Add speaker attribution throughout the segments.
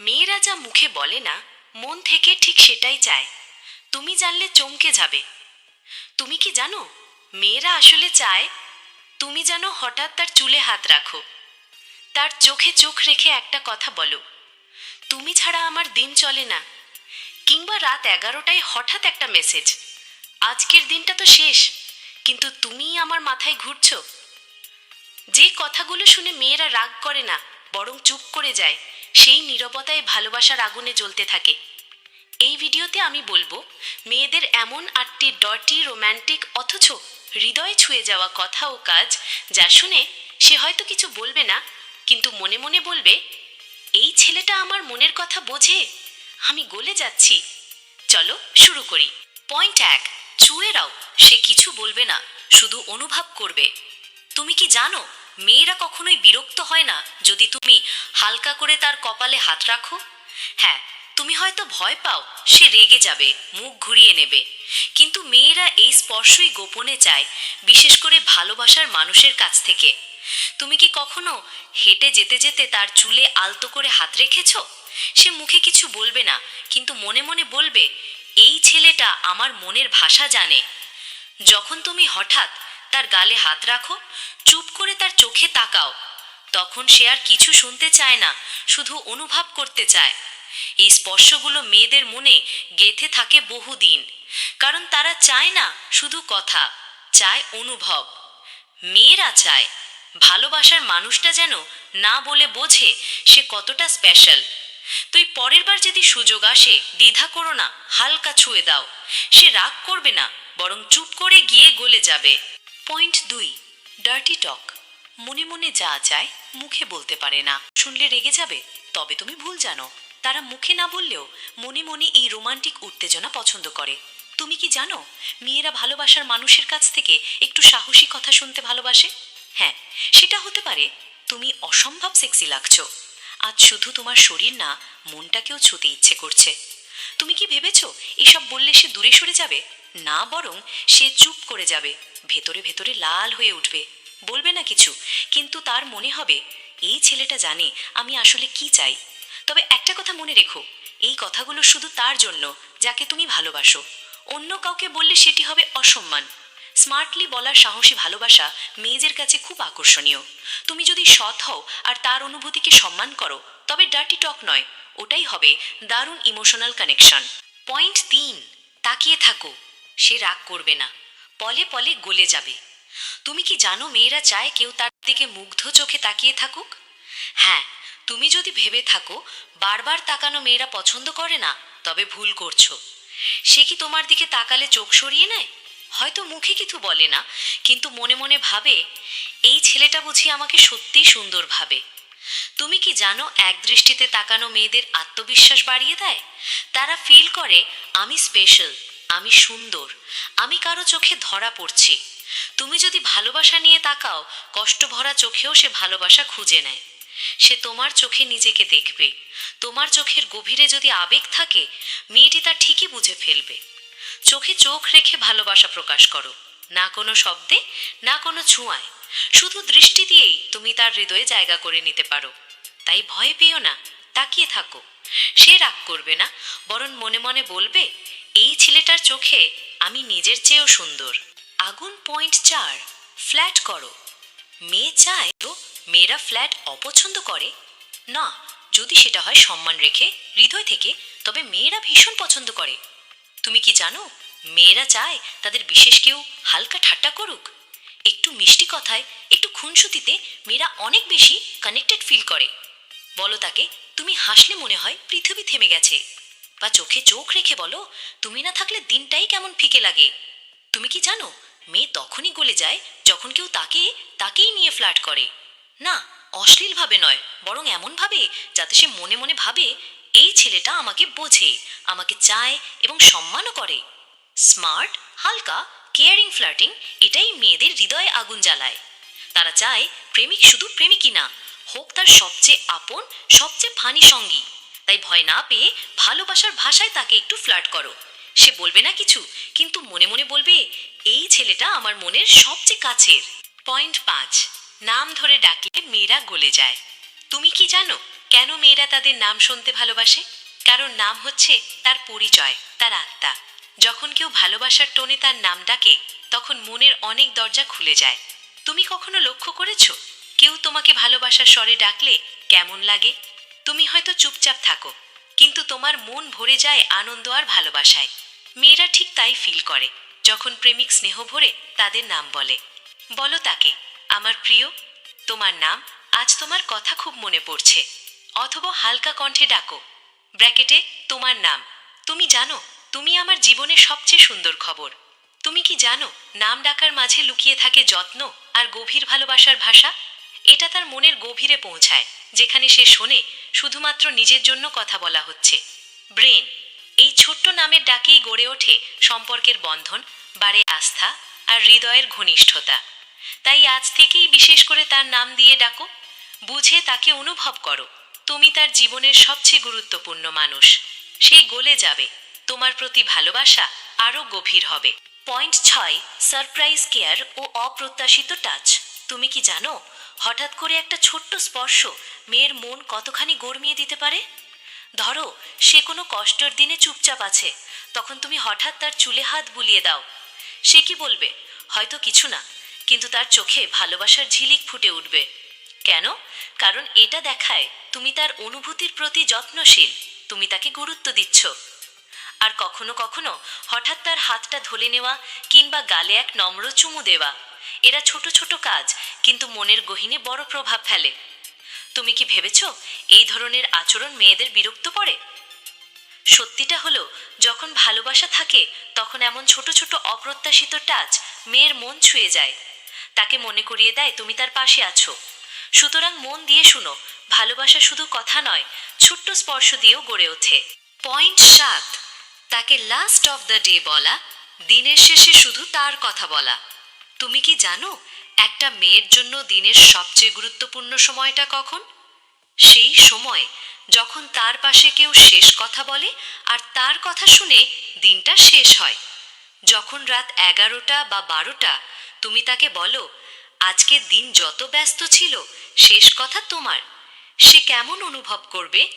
Speaker 1: মেয়েরা যা মুখে বলে না, মন থেকে ঠিক সেটাই চায়। তুমি জানলে চমকে যাবে। তুমি কি জানো, মেয়েরা আসলে চায়, তুমি যেন হঠাৎ তার চুলে হাত রাখো। তার চোখে চোখ রেখে একটা কথা বলো, তুমি ছাড়া আমার দিন চলে না। কিংবা রাত এগারোটায় হঠাৎ একটা মেসেজ, আজকের দিনটা তো শেষ, কিন্তু তুমি আমার মাথায় ঘুরছো। যে কথাগুলো শুনে মেয়েরা রাগ করে না, বরং চুপ করে যায়। সেই নীরবতায় ভালোবাসার আগুনে জ্বলতে থাকে। এই ভিডিওতে আমি বলব, মেয়েদের এমন আটটি ডটি রোম্যান্টিক অথচ হৃদয় ছুঁয়ে যাওয়া কথা ও কাজ যা শুনে সে হয়তো কিছু বলবে না, কিন্তু মনে মনে বলবে, এই ছেলেটা আমার মনের কথা বোঝে, আমি গলে যাচ্ছি। চলো শুরু করি। পয়েন্ট এক ছুঁয়েরাও সে কিছু বলবে না, শুধু অনুভব করবে। তুমি কি জানো মেয়েরা কখনোই বিরক্ত হয় না যদি তুমি হালকা করে তার কপালে হাত রাখো। হ্যাঁ তুমি হয়তো ভয় পাও, সে রেগে যাবে, মুখ ঘুরিয়ে নেবে। কিন্তু মেয়েরা এই স্পর্শই গোপনে চায়, বিশেষ করে ভালোবাসার মানুষের কাছ থেকে। তুমি কি কখনো হেঁটে যেতে যেতে তার চুলে আলতো করে হাত রেখেছো? সে মুখে কিছু বলবে না, কিন্তু মনে মনে বলবে, এই ছেলেটা আমার মনের ভাষা জানে। যখন তুমি হঠাৎ তার গালে হাত রাখো, চুপ করে তার চোখে তাকাও। তখন সে আর কিছু শুনতে চায় না, শুধু অনুভব করতে চায়। এই স্পর্শগুলো মেয়েদের মনে গেথে থাকে বহুদিন, কারণ তারা চায় না শুধু কথা, চায় অনুভব। মেয়েরা চায়, ভালোবাসার মানুষটা যেন না বলে বোঝে সে কতটা স্পেশাল তুই পরের বার যদি সুযোগ আসে, দ্বিধা করো না, হালকা ছুঁয়ে দাও। সে রাগ করবে না, বরং চুপ করে গিয়ে গলে যাবে। পয়েন্ট দুই ডার্টি টক মনে মনে যা চায় মুখে বলতে পারে না। শুনলে রেগে যাবে, তবে তুমি ভুল জানো। তারা মুখে না বললেও মনে মনে এই রোমান্টিক উত্তেজনা পছন্দ করে। তুমি কি জানো, মেয়েরা ভালোবাসার মানুষের কাছ থেকে একটু সাহসী কথা শুনতে ভালোবাসে? হ্যাঁ সেটা হতে পারে তুমি অসম্ভব সেক্সি লাগছো। আজ শুধু তোমার শরীর না, মনটাকেও ছুতে ইচ্ছে করছে। তুমি কি ভেবেছো, এসব বললে সে দূরে সরে যাবে? না বরং সে চুপ করে যাবে, ভেতরে ভেতরে লাল হয়ে উঠবে। বলবে না কিছু, কিন্তু তার মনে হবে, এই ছেলেটা জানে আমি আসলে কি চাই। তবে একটা কথা মনে রেখো, এই কথাগুলো শুধু তার জন্য, যাকে তুমি ভালোবাসো। অন্য কাউকে বললে সেটি হবে অসম্মান। স্মার্টলি বলার সাহসী ভালোবাসা মেয়েদের কাছে খুব আকর্ষণীয়। তুমি যদি সৎ হও আর তার অনুভূতিকে সম্মান করো, তবে ডার্টি টক নয়, ওটাই হবে দারুণ ইমোশনাল কানেকশন। পয়েন্ট তিন, তাকিয়ে থাকো। সে রাগ করবে না। পলে পলে গলে যাবে। তুমি কি জানো মেয়েরা চায় কেউ তার দিকে মুগ্ধ চোখে তাকিয়ে থাকুক? হ্যাঁ তুমি যদি ভেবে থাকো, বারবার তাকানো মেয়েরা পছন্দ করে না, তবে ভুল করছ। সে কি তোমার দিকে তাকালে চোখ সরিয়ে নেয়? হয়তো মুখে কিছু বলে না, কিন্তু মনে মনে ভাবে, এই ছেলেটা বুঝি আমাকে সত্যিই সুন্দর ভাবে। তুমি কি জানো এক দৃষ্টিতে তাকানো মেয়েদের আত্মবিশ্বাস বাড়িয়ে দেয়? তারা ফিল করে, আমি স্পেশাল আমি সুন্দর, আমি কারও চোখে ধরা পড়ছি। তুমি যদি ভালোবাসা নিয়ে তাকাও, কষ্ট ভরা চোখেও সে ভালোবাসা খুঁজে নেয়। সে তোমার চোখে নিজেকে দেখবে। তোমার চোখের গভীরে যদি আবেগ থাকে, মেয়েটি তা ঠিকই বুঝে ফেলবে। চোখে চোখ রেখে ভালোবাসা প্রকাশ করো। না কোনো শব্দে, না কোনো ছোঁয়ায়। শুধু দৃষ্টি দিয়েই তুমি তার হৃদয়ে জায়গা করে নিতে পারো। তাই ভয় পেও না, তাকিয়ে থাকো। সে রাগ করবে না, বরং মনে মনে বলবে এই ছেলেটার চোখে আমি নিজের চেয়েও সুন্দর। আগুন পয়েন্ট চার, ফ্ল্যাট করো। মেয়ে চায় তো মেয়েরা ফ্ল্যাট অপছন্দ করে। না, যদি সেটা হয় সম্মান রেখে, হৃদয় থেকে, তবে মেয়েরা ভীষণ পছন্দ করে। তুমি কি জানো, মেয়েরা চায় তাদের বিশেষ কেউ হালকা ঠাট্টা করুক? একটু মিষ্টি কথায়, একটু খুনসুতিতে মেয়েরা অনেক বেশি কানেক্টেড ফিল করে। বলো তাকে, তুমি হাসলে মনে হয় পৃথিবী থেমে গেছে। বা চোখে চোখ রেখে বলো, তুমি না থাকলে দিনটাই কেমন ফিকে লাগে। তুমি কি জানো, মেয়ে তখনই গলে যায় যখন কেউ তাকে, তাকেই নিয়ে ফ্ল্যাট করে। না, অশ্লীলভাবে নয়, বরং এমনভাবে যাতে সে মনে মনে ভাবে, এই ছেলেটা আমাকে বোঝে, আমাকে চায় এবং সম্মানও করে। স্মার্ট, হালকা, কেয়ারিং ফ্ল্যাটিং এটাই মেয়েদের হৃদয়ে আগুন জ্বালায়। তারা চায় প্রেমিক শুধু প্রেমিকই না, হোক তার সবচেয়ে আপন, সবচেয়ে ফানি সঙ্গী। তাই ভয় না পেয়ে ভালোবাসার ভাষায় তাকে একটু ফ্লার্ট করো। সে বলবে না কিছু, কিন্তু মনে মনে বলবে, এই ছেলেটা আমার মনের সবচেয়ে কাছের। পয়েন্ট পাঁচ, নাম ধরে ডাকলে মেয়েরা গলে যায়। তুমি কি জানো কেন মেয়েরা তাদের নাম শুনতে ভালোবাসে? কারণ নাম হচ্ছে তার পরিচয়, তার আত্মা। যখন কেউ ভালোবাসার টোনে তার নাম ডাকে, তখন মনের অনেক দরজা খুলে যায়। তুমি কখনো লক্ষ্য করেছ? কেউ তোমাকে ভালোবাসার স্বরে ডাকলে কেমন লাগে? তুমি হয়তো চুপচাপ থাকো, কিন্তু তোমার মন ভরে যায় আনন্দ আর ভালোবাসায়। মেয়েরা ঠিক তাই ফিল করে, যখন প্রেমিক স্নেহ ভরে তাদের নাম বলে। বলো তাকে, আমার প্রিয়, তোমার নাম, আজ তোমার কথা খুব মনে পড়ছে। অথবা হালকা কণ্ঠে ডাকো, ব্র্যাকেটে, তোমার নাম, তুমি জানো, তুমি আমার জীবনে সবচেয়ে সুন্দর খবর। তুমি কি জানো, নাম ডাকার মাঝে লুকিয়ে থাকে যত্ন আর গভীর ভালোবাসার ভাষা? এটা তার মনের গভীরে পৌঁছায়, যেখানে সে শোনে শুধুমাত্র নিজের জন্য কথা বলা হচ্ছে। ব্রেন, এই ছোট্ট নামের ডাকেই গড়ে ওঠে সম্পর্কের বন্ধন, বাড়ে আস্থা আর হৃদয়ের ঘনিষ্ঠতা। তাই আজ থেকেই বিশেষ করে তার নাম দিয়ে ডাকো। বুঝে তাকে অনুভব করো, তুমি তার জীবনের সবচেয়ে গুরুত্বপূর্ণ মানুষ। সে গলে যাবে, তোমার প্রতি ভালোবাসা আরও গভীর হবে। পয়েন্ট ছয়, সারপ্রাইজ কেয়ার ও অপ্রত্যাশিত টাচ। তুমি কি জানো, হঠাৎ করে একটা ছোট্ট স্পর্শ মেয়ের মন কতখানি গরমিয়ে দিতে পারে? ধরো, সে কোনো কষ্টের দিনে চুপচাপ আছে, তখন তুমি হঠাৎ তার চুলে হাত বুলিয়ে দাও। সে কি বলবে? হয়তো কিছু না, কিন্তু তার চোখে ভালোবাসার ঝিলিক ফুটে উঠবে। কেন? কারণ এটা দেখায় তুমি তার অনুভূতির প্রতি যত্নশীল, তুমি তাকে গুরুত্ব দিচ্ছ। আর কখনো কখনো হঠাৎ তার হাতটা ধলে নেওয়া কিংবা গালে এক নম্র চুমু দেওয়া, এরা ছোট ছোট কাজ, কিন্তু মনের গহিনে বড় প্রভাব ফেলে। তুমি কি ভেবেছ এই ধরনের আচরণ মেয়েদের বিরক্ত করে? সত্যিটা হলো, যখন ভালোবাসা থাকে, তখন এমন ছোট ছোট অপ্রত্যাশিত টাচ মেয়ের মন ছুঁয়ে যায়। তাকে মনে করিয়ে দেয়, তুমি তার পাশে আছো। সুতরাং মন দিয়ে শুনো, ভালোবাসা শুধু কথা নয়, ছোট্ট স্পর্শ দিয়েও গড়ে ওঠে। পয়েন্ট সাত, তাকে লাস্ট অফ দ্য ডে বলা, দিনের শেষে শুধু তার কথা বলা। তুমি কি জানো একটা মেয়ের জন্য দিনের সবচেয়ে গুরুত্বপূর্ণ সময়টা কখন? সেই সময় যখন তার পাশে কেউ শেষ কথা বলে আর তার কথা শুনে দিনটা শেষ হয়। যখন রাত এগারোটা বা বারোটা, তুমি তাকে বলো, আজকের দিন যত ব্যস্ত ছিল, শেষ কথা তোমার। সে কেমন অনুভব করবে?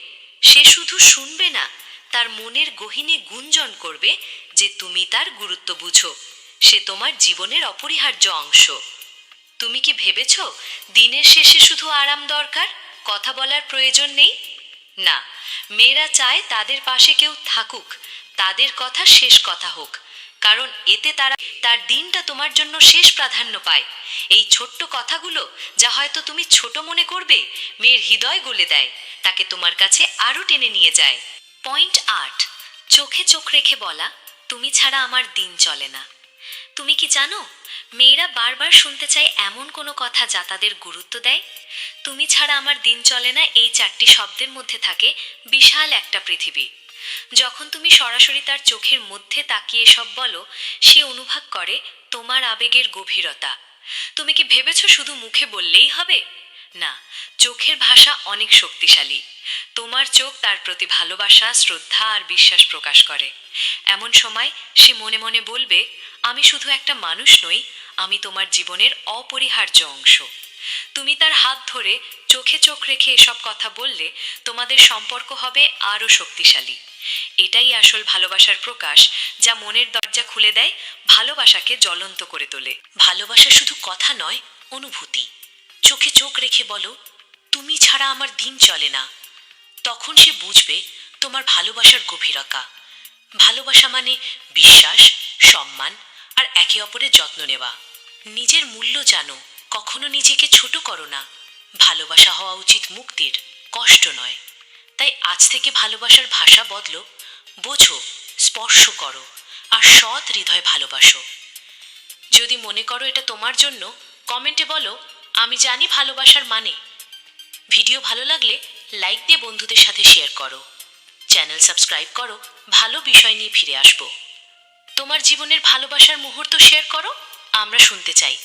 Speaker 1: সে শুধু শুনবে না, তার মনের গহিনে গুঞ্জন করবে যে তুমি তার গুরুত্ব বুঝো। সে তোমার জীবনের অপরিহার্য অংশ। তুমি কি ভেবেছ দিনের শেষে শুধু আরাম দরকার? কথা বলার প্রয়োজন নেই? না, মেয়েরা চায় তাদের পাশে কেউ থাকুক, তাদের কথা শেষ কথা হোক, কারণ এতে তারা, তার দিনটা তোমার জন্য শেষ প্রাধান্য পায়। এই ছোট্ট কথাগুলো যা হয়তো তুমি ছোট মনে করবে, মেয়ের হৃদয় গলে দেয়, তাকে তোমার কাছে আরও টেনে নিয়ে যায়। পয়েন্ট আট, চোখে চোখ রেখে বলা, তুমি ছাড়া আমার দিন চলে না। তুমি কি জানো মেয়েরা বারবার শুনতে চায় এমন কোনো কথা যা তাদের গুরুত্ব দেয়? তুমি ছাড়া আমার দিন চলে না, এই চারটি শব্দের মধ্যে থাকে বিশাল একটা পৃথিবী। যখন তুমি সরাসরি তার চোখের মধ্যে তাকিয়ে সব বলো, সে অনুভব করে তোমার আবেগের গভীরতা। তুমি কি ভেবেছ শুধু মুখে বললেই হবে? না, চোখের ভাষা অনেক শক্তিশালী। তোমার চোখ তার প্রতি ভালোবাসা, শ্রদ্ধা আর বিশ্বাস প্রকাশ করে। এমন সময় সে মনে মনে বলবে, আমি শুধু একটা মানুষ নই আমি তোমার জীবনের অপরিহার্য অংশ। তুমি তার হাত ধরে চোখে চোখ রেখে এসব কথা বললে তোমাদের সম্পর্ক হবে আরও শক্তিশালী। এটাই আসল ভালোবাসার প্রকাশ, যা মনের দরজা খুলে দেয়, ভালোবাসাকে জ্বলন্ত করে তোলে। ভালোবাসা শুধু কথা নয়, অনুভূতি। চোখে চোখ রেখে বলো, তুমি ছাড়া আমার দিন চলে না। তখন সে বুঝবে তোমার ভালোবাসার গভীরতা। ভালোবাসা মানে বিশ্বাস, সম্মান, আর একে অপরের যত্ন নেওয়া। নিজের মূল্য জানো, কখনো নিজেকে ছোট করো না। ভালোবাসা হওয়া উচিত মুক্তির, কষ্ট নয়। তাই আজ থেকে ভালোবাসার ভাষা বদলো, বোঝো, স্পর্শ করো, আর সৎ হৃদয় ভালোবাসো। যদি মনে করো এটা তোমার জন্য, কমেন্টে বলো, আমি জানি ভালোবাসার মানে। ভিডিও ভালো লাগলে লাইক দিয়ে বন্ধুদের সাথে শেয়ার করো। চ্যানেল সাবস্ক্রাইব করো, ভালো বিষয় নিয়ে ফিরে আসব। তোমার জীবনের ভালোবাসার মুহূর্ত শেয়ার করো আমরা শুনতে চাই।